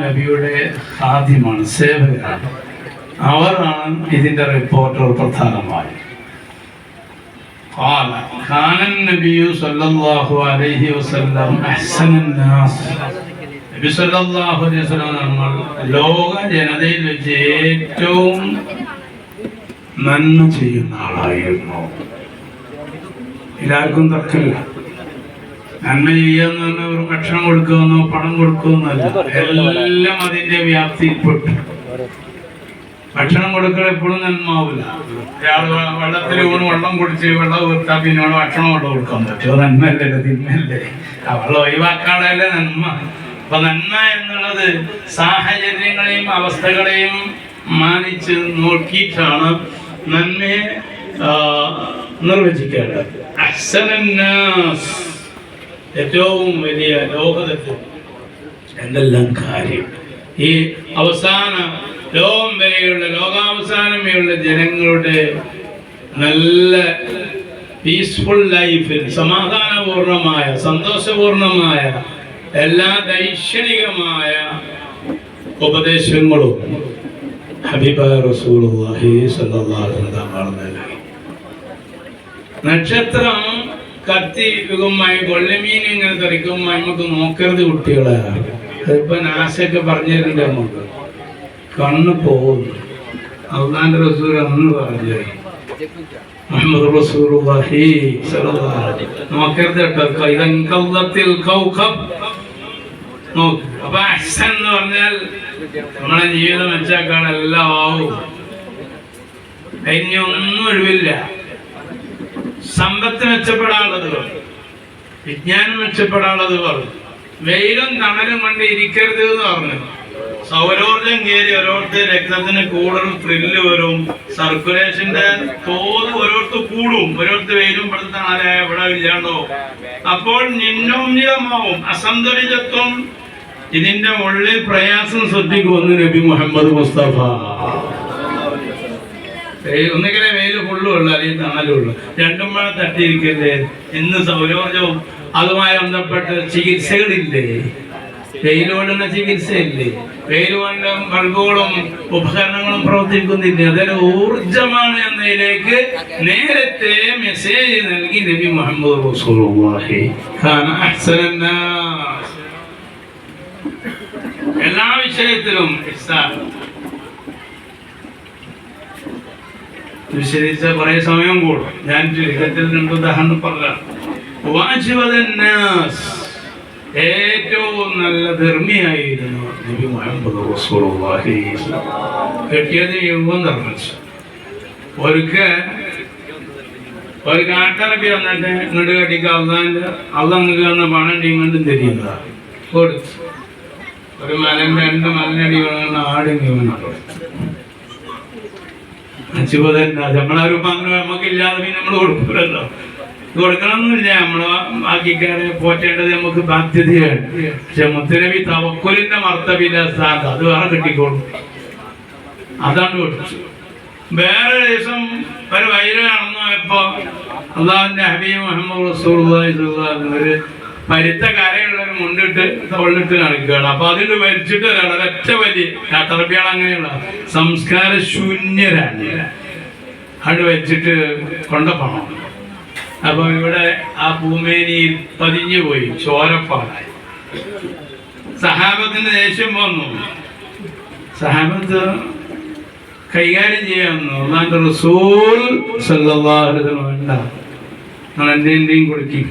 നബിയുടെ ഖാദിമാണ് സേവകരാണ് അവരാണ് ഇതിന്റെ റിപ്പോർട്ടർ പ്രധാനമായി قال كان النبي صلى الله عليه وسلم أحسن الناس നബി സല്ലല്ലാഹു അലൈഹി വസല്ലം നമ്മൾ ലോക ജനതയിൽ വെച്ച് ഏറ്റവും നന്മ ചെയ്യുന്ന ആളായിരുന്നു എല്ലാവർക്കും തർക്കമില്ല നന്മ ചെയ്യാന്ന് പറഞ്ഞാൽ ഒരു ഭക്ഷണം കൊടുക്കുമെന്നോ പണം കൊടുക്കുമെന്നല്ല എല്ലാം അതിന്റെ വ്യാപ്തിയിൽപ്പെട്ടു. ഭക്ഷണം കൊടുക്കൽ എപ്പോഴും നന്മാവില്ല. ഒരാൾ വെള്ളത്തിൽ ഊണ് വെള്ളം കുടിച്ച് വെള്ളം കൊടുത്താൽ പിന്നെ വേണം ഭക്ഷണം കൊണ്ട് കൊടുക്കാൻ പറ്റുമോ നന്മല്ലേ തിന്മല്ലേ ആ വെള്ളം ഒഴിവാക്കാളല്ലേ നന്മ. അപ്പൊ നന്മ എന്നുള്ളത് സാഹചര്യങ്ങളെയും അവസ്ഥകളെയും മാനിച്ച് നോക്കിയിട്ടാണ് നന്മയെ നിർവചിക്കേണ്ടത്. അഹ്സനന്നാസ് ഏറ്റവും വലിയ ലോകത്തിൽ എന്തെല്ലാം കാര്യം? ഈ അവസാന ലോകം വരെയുള്ള ലോകാവസാനം വരെയുള്ള ജനങ്ങളുടെ നല്ല പീസ്ഫുൾ ലൈഫിൽ സമാധാനപൂർണമായ സന്തോഷപൂർണമായ എല്ലാ ദൈക്ഷണികമായ ഉപദേശങ്ങളും ഹബീബ നൽകി. നക്ഷത്രം കത്തി യുഗമായി കൊള്ളിമീൻ ഇങ്ങനെ തെറിക്കുമ്പോൾ നമുക്ക് നോക്കരുത് കുട്ടികളെ. അതിപ്പോ നാശൊക്കെ പറഞ്ഞിട്ടുണ്ട് നമുക്ക്. കണ്ണ് പോകുന്നു. അള്ളാന്റെ റസൂൽ അന്ന് പറഞ്ഞു. റസൂലുള്ളാഹി. നോക്കരുത് കേട്ടോ. നോക്ക്. അപ്പൊ എന്ന് പറഞ്ഞാൽ നമ്മളെ ജീവിതം വെച്ചാക്കാണ് എല്ലാം ആവും. അതിന് ഒന്നും ഒഴിവില്ല. സമ്പത്ത് മെച്ചപ്പെടാനുള്ളത് പറഞ്ഞു. വിജ്ഞാനം മെച്ചപ്പെടാനുള്ളത് പറഞ്ഞു. വെയിലും തണലും കൊണ്ട് ഇരിക്കരുത് എന്ന് പറഞ്ഞു. സൗരോർജം കയറി ഓരോരുത്തർ രക്തത്തിന് കൂടുതൽ ത്രില്ല് വരും. സർക്കുലേഷന്റെ തോത് ഓരോരുത്തർ കൂടും. ഓരോരുത്തർ വെയിലും പെടുത്ത ആരായ എവിടെ ഇല്ലാണ്ടോ. അപ്പോൾ നിന്നോന്യമാവും അസന്തുലിതത്വം. ഇതിന്റെ ഉള്ളിൽ പ്രയാസം ശ്രദ്ധിക്കുമെന്ന് നബി മുഹമ്മദ് മുസ്തഫ. ഒന്നുകിലെ വെയിൽ ഫുള്ളും ഉള്ളു അല്ലെങ്കിൽ തണലും ഉള്ളു. രണ്ടും മഴ തട്ടിയിരിക്കല്ലേ? ഇന്ന് സൗരോർജവും അതുമായി ബന്ധപ്പെട്ട് ചികിത്സകളില്ലേ? വെയിലോടുന്ന ചികിത്സയില്ലേ? വെയിൽ കൊണ്ട് ബൾബുകളും ഉപകരണങ്ങളും പ്രവർത്തിക്കുന്നില്ല? അതൊരു ഊർജമാണ് എന്നതിലേക്ക് നേരത്തെ മെസ്സേജ് നൽകി നബി മുഹമ്മദ് റസൂലുള്ളാഹി. എല്ലാ വിഷയത്തിലും വിശദീകരിച്ച കുറെ സമയം കൂടും. ഞാൻ ചുരുക്കത്തിൽ രണ്ട് ഉദാഹരണം വാജിബദന്നാസ് ഏറ്റവും നല്ല ധർമ്മിയായിരുന്നു നബി മുഹമ്മദ് കെട്ടിയത് യുവം നിർമ്മിച്ചു ഒരിക്കൽ ഒരു കാട്ടറബി വന്നിട്ട് ഇങ്ങോട്ട് കെട്ടിക്ക് അവസാനിച്ച് അവതങ്ങൾക്ക് വന്ന പണം ഇങ്ങോട്ടും തിരിയുന്നതാണ് കൊടുത്തു. ഒരു മലം രണ്ട് മലനടി വേണമെന്ന് ആടും വേണം കൊടുത്തു അച്ചുപതൻ നമ്മളാരും അങ്ങനെ നമുക്കില്ലാതെ പിന്നെ നമ്മൾ കൊടുക്കൂലല്ലോ. കൊടുക്കണമെന്നില്ല നമ്മളെ ബാക്കിക്കാരെ പോറ്റേണ്ടത് നമുക്ക് ബാധ്യതയാണ്. പക്ഷെ മുത്തരവി തവക്കുലിന്റെ മർത്തവില്ല സ്ഥാനത്ത് അത് വേറെ കിട്ടിക്കോളും. അതാണ് കൊടുത്തു വേറെ ദിവസം ഒരു വൈര നടന്നു പോയപ്പോ അള്ളാഹുന്റെ ഹബീബ് മുഹമ്മദ് വസല്ലം ഒരു പരുത്ത കരയുള്ള ഒരു മുണ്ടിട്ട് തോളിലിട്ട് നടക്കുകയാണ്. അപ്പൊ അതിന് മരിച്ചിട്ട് ഒരാൾ ഒരൊറ്റ വലിയ കാട്ടറബിയാൾ അങ്ങനെയുള്ള സംസ്കാര ശൂന്യരാണ്. അത് വെച്ചിട്ട് കൊണ്ടപ്പോണം. അപ്പൊ ഇവിടെ ആ ഭൂമേനിയിൽ പതിഞ്ഞു പോയി ചോരപ്പാടായി. സഹാബത്തിന് ദേഷ്യം വന്നു. സഹാബത്ത് കൈകാര്യം ചെയ്യാമെന്നു ഒന്നാമത്തെ റസൂൽ നിങ്ങൾ എന്തിന്റെയും കൊടുക്കി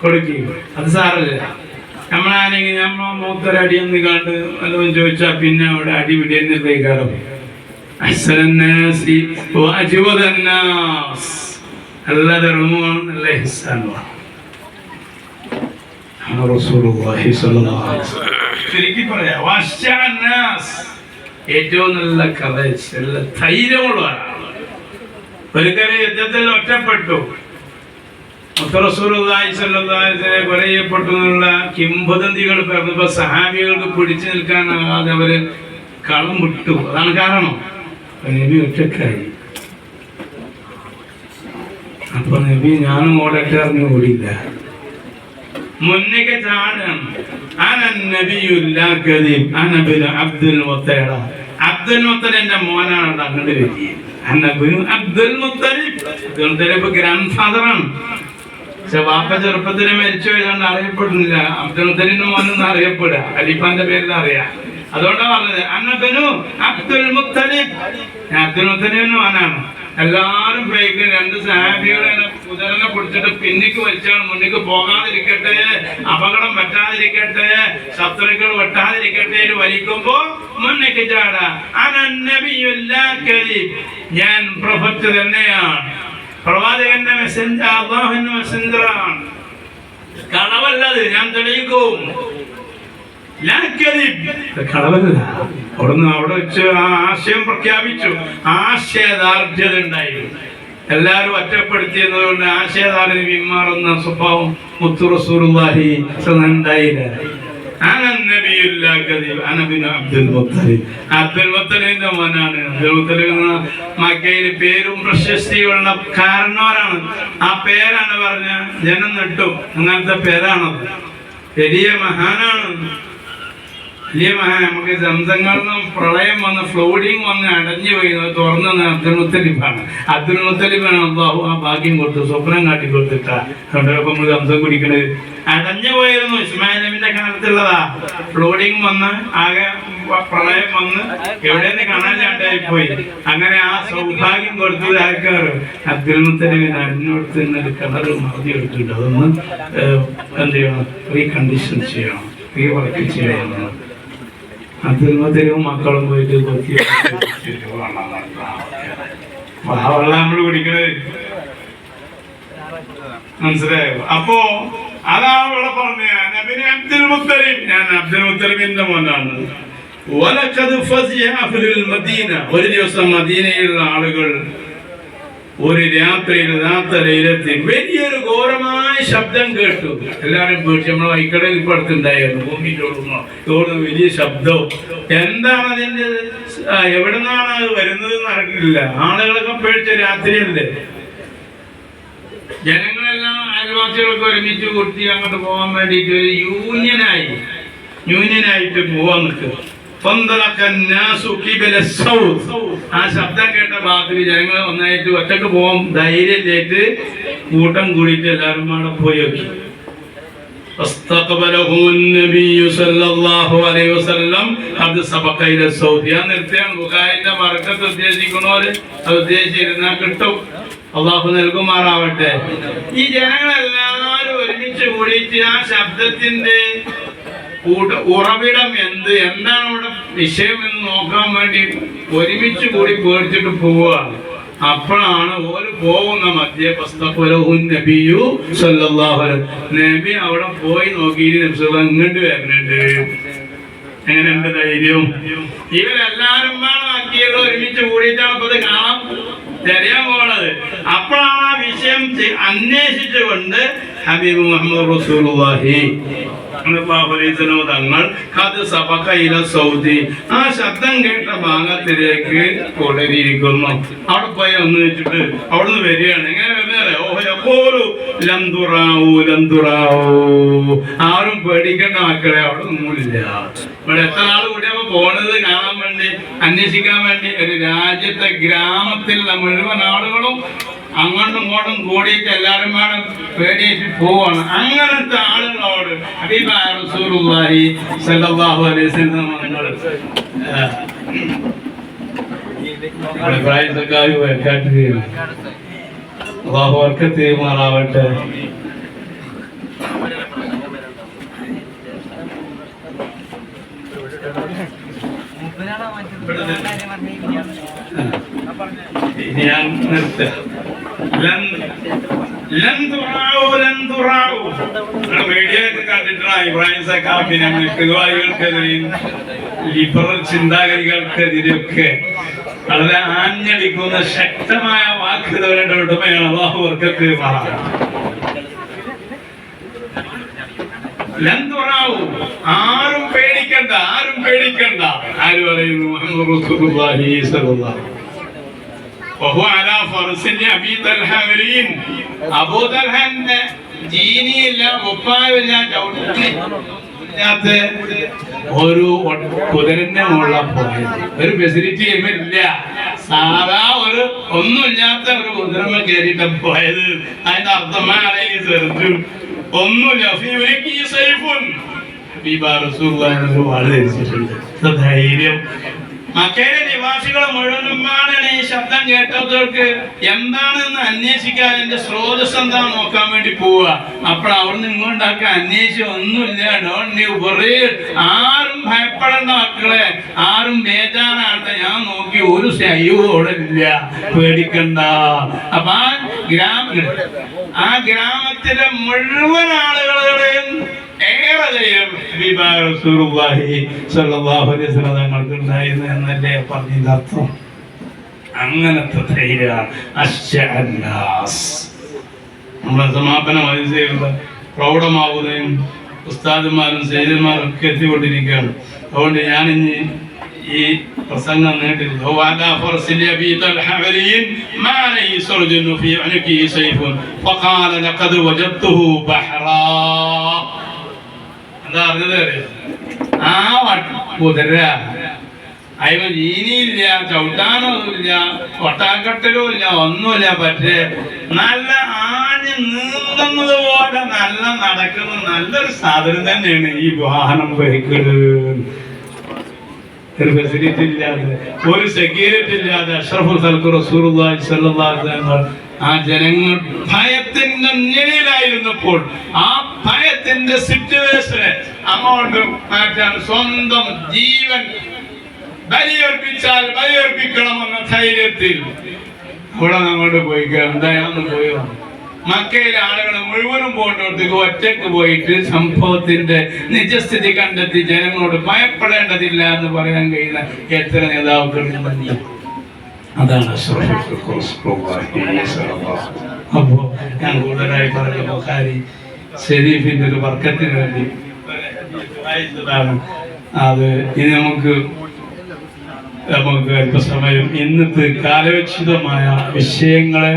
കൊടുക്കി അത് സാറല്ല നമ്മളാണെങ്കിൽ നമ്മൾ മൂത്തൊരടിയെന്ന് കണ്ട് വല്ലതും ചോദിച്ചാൽ പിന്നെ അവിടെ അടി പിടിയെന്ന് കൈകാരം അഹ്സനന്നാസി വഅജ്വദന്നാസ് നല്ല നല്ല വശഅന്നാസ് ഏറ്റവും നല്ല കഥ ധൈര്യമുള്ള ഒരു ഒരിക്കലും യുദ്ധത്തിൽ ഒറ്റപ്പെട്ടു. മുത്തറസൂലുള്ളാഹി സ്വല്ലല്ലാഹു അലൈഹി വസല്ലം കൊല എന്നുള്ള കിംവദന്തികൾ പറഞ്ഞപ്പോ സഹാബികൾക്ക് പിടിച്ചു നിൽക്കാനാകാതെ അവർ കളം വിട്ടു. അതാണ് കാരണം. നബി ഒറ്റക്കായി അപ്പൊ നബി ഞാനും ഓടട്ടെ അറിഞ്ഞു ഓടിയില്ല മുന്നേക്ക് ചാടണം. അബ്ദുൽ അബ്ദുൽ മുത്തലിന്റെ മോനാണ് അങ്ങോട്ട് അനബിന് അബ്ദുൽ മുത്തലിബ്. അബ്ദുൽ മുത്തലിബ് ഗ്രാൻഡ് ഫാദറാണ് പക്ഷെ വാപ്പ ചെറുപ്പത്തിൽ മരിച്ചു പോയതുകൊണ്ട് അറിയപ്പെടുന്നില്ല അബ്ദുൽ മോനെന്ന് അറിയപ്പെടുക അലിഫാന്റെ പേരിൽ അറിയാം. അതുകൊണ്ടാണ് പറഞ്ഞത് അന്നബനു അബ്ദുൽ മുത്തലിബ്. അബ്ദുൽ മുത്തലിബിന്റെ മോനാണ്. എല്ലാരും പേക്ക് രണ്ട് സാഹിബികളെ കുതിരനെ പിടിച്ചിട്ട് പിന്നിക്ക് വലിച്ചാണ്. മുന്നിക്ക് പോകാതിരിക്കട്ടെ അപകടം പറ്റാതിരിക്കട്ടെ ശത്രുക്കൾ വെട്ടാതിരിക്കട്ടെ വലിക്കുമ്പോ മുന്നിക്ക് ചാടാ. അനന്നബിയുല്ലാ കരീം ഞാൻ പ്രൊഫറ്റ് തന്നെയാണ്. പ്രവാചകന്റെ മെസ്സഞ്ചർ അള്ളാഹുവിന്റെ മെസ്സഞ്ചറാണ് കളവല്ലത് ഞാൻ തെളിയിക്കും. കളവല്ല അവിടുന്ന് അവിടെ വെച്ച് ആ ആശയം പ്രഖ്യാപിച്ചു. ആശയദാർഢ്യത ഉണ്ടായിരുന്നു എല്ലാവരും ഒറ്റപ്പെടുത്തിയെന്നത് കൊണ്ട് ആശയദാർഢ്യം പിന്മാറുന്ന സ്വഭാവം മുത്തു റസൂലുള്ളാഹി ഉണ്ടായില്ല. അങ്ങനെ അബ്ദുൽ അബ്ദുൽ മക്കയിൽ പേരും പ്രശസ്തിയുള്ള കാരണവരാണ്. ആ പേരാണ് പറഞ്ഞ ജനം നട്ടു. അങ്ങനത്തെ പേരാണത്. വലിയ മഹാനാണ്. നമുക്ക് ദന്തങ്ങളിൽ നിന്നും പ്രളയം വന്ന് ഫ്ലോഡിങ് വന്ന് അടഞ്ഞു പോയി തുറന്നു അബ്ദുൽ മുത്തലിഫാണ് അബ്ദുൽ മുത്തലിഫാണ് അള്ളാഹു ആ ഭാഗ്യം കൊടുത്തു സ്വപ്നം കാട്ടി കൊടുത്തിട്ട. അതുകൊണ്ടൊപ്പം നമ്മൾ ദന്തം കുടിക്കണത്. അടഞ്ഞു പോയിരുന്നു ഇസ്മായിൽ നബിന്റെ ഫ്ലോഡിങ് വന്ന് ആകെ പ്രളയം വന്ന് എവിടെയെന്ന് കാണാനായിട്ടായി പോയി അങ്ങനെ ആ സൗഭാഗ്യം കൊടുത്തത് ആൾക്കാർ അബ്ദുൽ മുത്തലിഫിന് അടിഞ്ഞോടത്ത് നിന്ന് കിണർ മറതി എടുത്തിട്ടുണ്ട് അതൊന്ന് എന്ത് ചെയ്യണം? റീകണ്ടീഷൻ ചെയ്യണം. റീവർക്ക് ചെയ്യണം. അബ്ദുൽ മുത്തലിബും മക്കളും പോയിട്ട് കൊച്ചി വെള്ളം നമ്മൾ കുടിക്കണത്. മനസ്സിലായോ? അപ്പോ അതാണ് ഇവിടെ പറഞ്ഞ അബ്ദുൽ മുത്തലിം ഞാൻ അബ്ദുൽ മുത്തലിമിന്റെ മോനാണ്. ഒരു ദിവസം മദീനയിലുള്ള ആളുകൾ ഒരു രാത്രിയിൽ രാത്രിയിലെത്തി വലിയൊരു ഘോരമായ ശബ്ദം കേട്ടു. എല്ലാവരും പേടിച്ചു നമ്മളെ വൈക്കടയിൽ ഇപ്പൊ അടുത്തുണ്ടായിരുന്നു ഭൂമി ചോടുന്നോ ചോടുന്ന വലിയ ശബ്ദവും. എന്താണ് അതിന്റെ എവിടെ നിന്നാണ് അത് വരുന്നത് നടക്കില്ല ആളുകളൊക്കെ പേടിച്ച രാത്രിയല്ലേ? ജനങ്ങളെല്ലാം അയൽവാസികളൊക്കെ ഒരുമിച്ച് കൂട്ടി അങ്ങോട്ട് പോകാൻ വേണ്ടിയിട്ട് ഒരു യൂണിയനായി യൂണിയനായിട്ട് പോവാൻ നിൽക്കുക. ആ ശബ്ദം കേട്ട ഭാഗത്തിൽ ജനങ്ങൾ ഒന്നായിട്ട് ഒറ്റയ്ക്ക് പോകാൻ ധൈര്യമില്ലായിട്ട് കൂട്ടം കൂടിയിട്ട് എല്ലാവരും അവിടെ പോയി നോക്കി. ഉദ്ദേശിച്ചിരുന്ന കിട്ടും. അള്ളാഹു നൽകുമാറാവട്ടെ. ഈ ജനങ്ങളെല്ലാവരും ഒരുമിച്ച് കൂടിയിട്ട് ആ ശബ്ദത്തിന്റെ ഉറവിടം എന്ത്? എന്താണ് അവിടെ വിഷയം എന്ന് നോക്കാൻ വേണ്ടി ഒരുമിച്ച് കൂടി പേടിച്ചിട്ട് പോവുകയാണ് അപ്പോഴാണ് ഓര് പോകുന്ന മധ്യ നബിയു സല്ലല്ലാഹു നബി അവിടെ പോയി നോക്കി ഇങ്ങോട്ട് വരുന്നുണ്ട്. എങ്ങനെ എന്റെ ധൈര്യം? ഇവരെല്ലാരും ആക്കിയത് ഒരുമിച്ച് കൂടിയിട്ടാണ്. ഇപ്പൊ കാണാൻ തെരയാൻ പോണത് അപ്പോഴാണ് ആ വിഷയം അന്വേഷിച്ചുകൊണ്ട് ഹബീബ് മുഹമ്മദ് തങ്ങൾ സൗദി. ആ ശബ്ദം കേട്ട ഭാഗത്തിലേക്ക് കൊടരിയിരിക്കുന്നു അവിടെ പോയി ഒന്ന് വെച്ചിട്ട് അവിടുന്ന് വരികയാണ്. എങ്ങനെ ലന്തുറാവൂ ആരും പേടിക്കേണ്ട മക്കളെ അവിടെ ഒന്നുമില്ല. ഇവിടെ എത്ര ആൾ കൂടിയപ്പോ പോണത് കാണാൻ വേണ്ടി അന്വേഷിക്കാൻ വേണ്ടി ഒരു രാജ്യത്തെ ഗ്രാമത്തിലുള്ള മുഴുവൻ ആളുകളും അങ്ങോട്ടും ഇങ്ങോട്ടും കൂടിയിട്ട് എല്ലാവരും വേണം പേടിയിട്ട് പോവാണ്. അങ്ങനത്തെ ആളുകളോട് കേട്ടിട്ട് അള്ളാഹു വർക്കത്ത് ചെയ്യുമാറാവട്ടെ. ഞാൻ ലിബറൽ ചിന്താഗതികൾക്കെതിരെയൊക്കെ വളരെ ആഞ്ഞടിക്കുന്ന ശക്തമായ വാക്കുകളുടെ ഉടമയാണ് അള്ളാഹു വർക്കത്ത് മഹാൻ ആരും പേടിക്കണ്ട ആരും പേടിക്കണ്ട. ആര് പറയുന്നു? ഒരു കുതിരന്റെ മുകളിൽ പോയത്. ഒരു ഫെസിലിറ്റി ഇല്ല. സാധാ ഒരു ഒന്നുമില്ലാത്ത ഒരു കുതിരമ്മ കയറിയിട്ട് പോയത്. അതിന്റെ ചെറുതു. ഒന്നുമില്ല ഫീവരിക്ക് ഈ സൈഫുൻ ഹബീബ റസൂലുള്ളാഹിനെ വളരെ ധൈര്യം. മക്കയിലെ നിവാസികൾ മുഴുവനുമാണ് ഈ ശബ്ദം കേട്ടവർക്ക് എന്താണെന്ന് അന്വേഷിക്കാൻ എന്റെ സ്രോതസ് എന്താ നോക്കാൻ വേണ്ടി പോവുക. അപ്പോൾ അവിടുന്ന് ഇങ്ങോട്ടൊക്കെ അന്വേഷിച്ച് ഒന്നുമില്ല. ഡോണ്ട് ആരും ഭയപ്പെടേണ്ട മക്കളെ. ആരും ബേജാറാട്ടെ ഞാൻ നോക്കി ഒരു ശൈവം അവിടെ ഇല്ല. പേടിക്കണ്ട. അപ്പൊ ആ ഗ്രാമ ആ ഗ്രാമത്തിലെ മുഴുവൻ ആളുകളുടെയും ഏറെ ദയം ഹബീബായ റസൂലുള്ളാഹി സ്വല്ലല്ലാഹു അലൈഹി വസല്ലം തങ്ങൾക്ക് ഉണ്ടായിരുന്നു എന്നല്ലേ പറഞ്ഞതിന്റെ അർത്ഥം അങ്ങനത്തെ ധൈര്യ അശ്ശഅന്നാസ് നമ്മളെ സമാപന മത്സരങ്ങൾ പ്രൗഢമാവുകയും ഉസ്താദുമാരും സൈദന്മാരും ഒക്കെ എത്തിക്കൊണ്ടിരിക്കുകയാണ് അതുകൊണ്ട് ഞാൻ ഇനി ഈ പ്രസംഗം നീട്ടില്ല وعلى فرس أبي طلحة علي ما عليه سرج في عنقه سيف فقال لقد وجدته بحرا എന്താ പറഞ്ഞത്? ആ കുതിര അതിന് ജീനിയില്ല ചവിട്ടാനൊന്നുമില്ല ഒട്ടാക്കട്ടലും ഇല്ല ഒന്നുമില്ല പക്ഷേ നല്ല ആഞ്ഞ് നീന്തുന്നത് പോലെ നല്ല നടക്കുന്ന നല്ലൊരു സാധനം തന്നെയാണ് ഈ വാഹനം വെഹിക്കിൾ ഒരു ഫെസിലിറ്റി ഇല്ലാതെ ഒരു സെക്യൂരിറ്റി ഇല്ലാതെ അഷ്റഫുൽ ഖൽഖ് റസൂലുള്ളാഹി സല്ലാ ആ ജനങ്ങൾ ഭയത്തിന്റെ നിഴലിലായിരുന്നപ്പോൾ ആ ഭയത്തിന്റെ സിറ്റുവേഷനെ അങ്ങോട്ട് മാറ്റാൻ സ്വന്തം ജീവൻ ബലിയർപ്പിച്ചാൽ ബലിയർപ്പിക്കണമെന്ന ധൈര്യത്തിൽ കൂടെ അങ്ങോട്ട് പോയി എന്തായാലും പോയി വന്നു. മക്കയിലെ ആളുകൾ മുഴുവനും പോകേണ്ടടുത്തേക്ക് ഒറ്റയ്ക്ക് പോയിട്ട് സംഭവത്തിന്റെ നിജസ്ഥിതി കണ്ടെത്തി ജനങ്ങളോട് ഭയപ്പെടേണ്ടതില്ല എന്ന് പറയാൻ കഴിയുന്ന എത്ര നേതാക്കളുണ്ടെന്ന് അതാണ് അപ്പോൾ ഞാൻ കൂടുതലായി പറഞ്ഞ ബുഖാരി ഷെരീഫിന്റെ ഒരു വർക്കത്തിന് വേണ്ടി വായിച്ചതാണ് അത് ഇനി നമുക്ക് നമുക്ക് അല്പസമയം ഇന്നത്തെ കാലോചിതമായ വിഷയങ്ങളെ